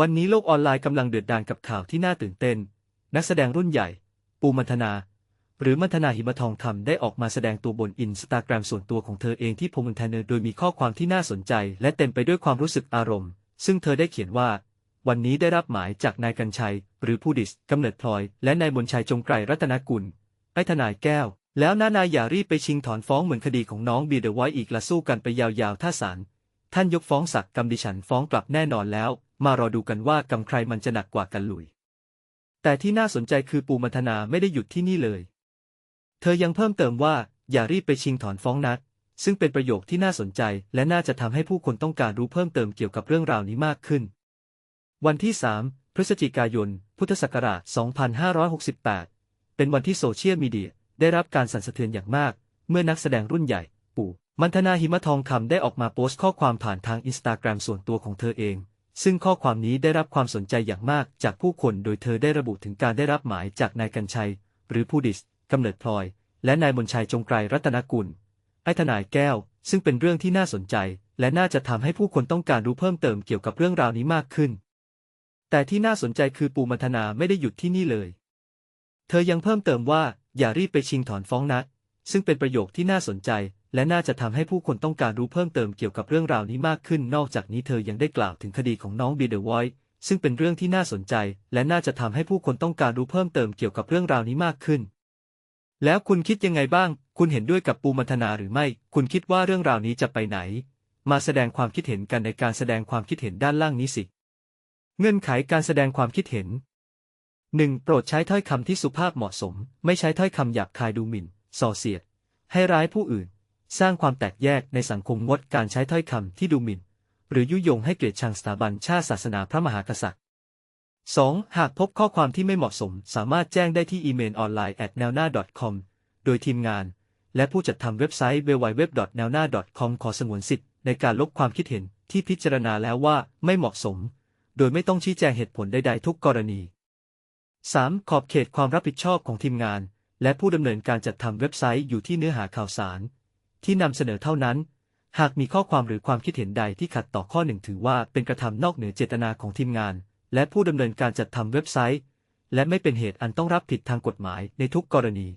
วันนี้โลกออนไลน์กำลังเดือดดาลกับข่าวที่น่าตื่นเต้น นักแสดงรุ่นใหญ่ ปูมัทนา หรือมัทนาหิมทองคำได้ออกมาแสดงตัวบนอินสตาแกรมส่วนตัวของเธอเองที่พมันเทเนอร์โดยมีข้อความที่น่าสนใจ และเต็มไปด้วยความรู้สึกอารมณ์ ซึ่งเธอได้เขียนว่า วันนี้ได้รับหมายจากนายกัญชัย หรือผู้ดิสกำเนิดพลอย และนายมนชัยจงไกรรัตนกุลไอ้ทนายแก้ว แล้วน้านายอย่ารีบไปชิงถอนฟ้องเหมือนคดีของน้องบีเดอะไว้อีกละสู้กันไปยาวๆถ้าศาลท่านยกฟ้องสักกรรมดิฉันฟ้องกลับแน่นอนแล้ว มารอดูกันว่ากรรมใครมันจะหนักกว่ากันลุย แต่ที่น่าสนใจคือปูมัทนาไม่ได้หยุดที่นี่เลย เธอยังเพิ่มเติมว่าอย่ารีบไปชิงถอนฟ้องนักซึ่งเป็นประโยคที่น่าสนใจ และน่าจะทำให้ผู้คนต้องการรู้เพิ่มเติมเกี่ยวกับเรื่องราวนี้มากขึ้น วันที่ 3 พฤศจิกายน พุทธศักราช 2568 เป็นวันที่โซเชียลมีเดียได้รับการสั่นสะเทือนอย่างมาก เมื่อนักแสดงรุ่นใหญ่ ปู่ มันธนาหิมทองคำได้ออกมาโพสต์ข้อความผ่านทางอินสตาแกรมส่วนตัวของเธอเอง ซึ่งข้อความนี้ได้รับความสนใจอย่างมากจากผู้คนโดยเธอได้ระบุถึงการได้รับหมายจากนายกัญชัย หรือผู้ดิสกำเนิดพลอย และนายมนชัยจงไกรรัตนกุลไอ้ทนายแก้ว ซึ่งเป็นเรื่องที่น่าสนใจ และน่าจะทำให้ผู้คนต้องการรู้เพิ่มเติมเกี่ยวกับเรื่องราวนี้มากขึ้น แต่ที่น่าสนใจคือปูมัทนาไม่ได้หยุดที่นี่เลย เธอยังเพิ่มเติมว่าอย่ารีบไปชิงถอนฟ้องนะ ซึ่งเป็นประโยคที่น่าสนใจ และน่าจะทำให้ผู้คนต้องการรู้เพิ่มเติมเกี่ยวกับเรื่องราวนี้มากขึ้น นอกจากนี้เธอยังได้กล่าวถึงคดีของน้องบีเดอร์ไวท์ซึ่งเป็นเรื่องที่น่าสนใจ และน่าจะทำให้ผู้คนต้องการรู้เพิ่มเติมเกี่ยวกับเรื่องราวนี้มากขึ้น แล้วคุณคิดยังไงบ้าง คุณเห็นด้วยกับปูมัทนาหรือไม่ คุณคิดว่าเรื่องราวนี้จะไปไหน มาแสดงความคิดเห็นกันในการแสดงความคิดเห็นด้านล่างนี้สิ เงื่อนไขการแสดงความคิดเห็น 1. โปรดใช้ถ้อยคำที่สุภาพเหมาะสม ไม่ใช้ถ้อยคำหยาบคายดูหมิ่น ส่อเสียด ให้ร้ายผู้อื่น สร้างความแตกแยกในสังคมงดการใช้ถ้อยคำที่ดูหมิ่น หรือยุยงให้เกลียดชังสถาบันชาติศาสนาพระมหากษัตริย์ 2. หากพบข้อความที่ไม่เหมาะสม สามารถแจ้งได้ที่อีเมลออนไลน์ at n e l n a com โดยทีมงาน และผู้จัดทำเว็บไซต์ www.nelna.com ขอสงวนสิทธิ์ในการลบความคิดเห็นที่พิจารณาแล้วว่าไม่เหมาะสม โดยไม่ต้องชี้แจงเหตุผลใดๆทุกกรณี 3. ขอบเขตความรับผิดชอบของทีมงาน และผู้ดำเนินการจัดทำเว็บไซต์อยู่ที่เนื้อหาข่าวสาร ที่นำเสนอเท่านั้น หากมีข้อความหรือความคิดเห็นใดที่ขัดต่อข้อหนึ่งถือว่าเป็นกระทำนอกเหนือเจตนาของทีมงาน และผู้ดำเนินการจัดทำเว็บไซต์ และไม่เป็นเหตุอันต้องรับผิดทางกฎหมายในทุกกรณี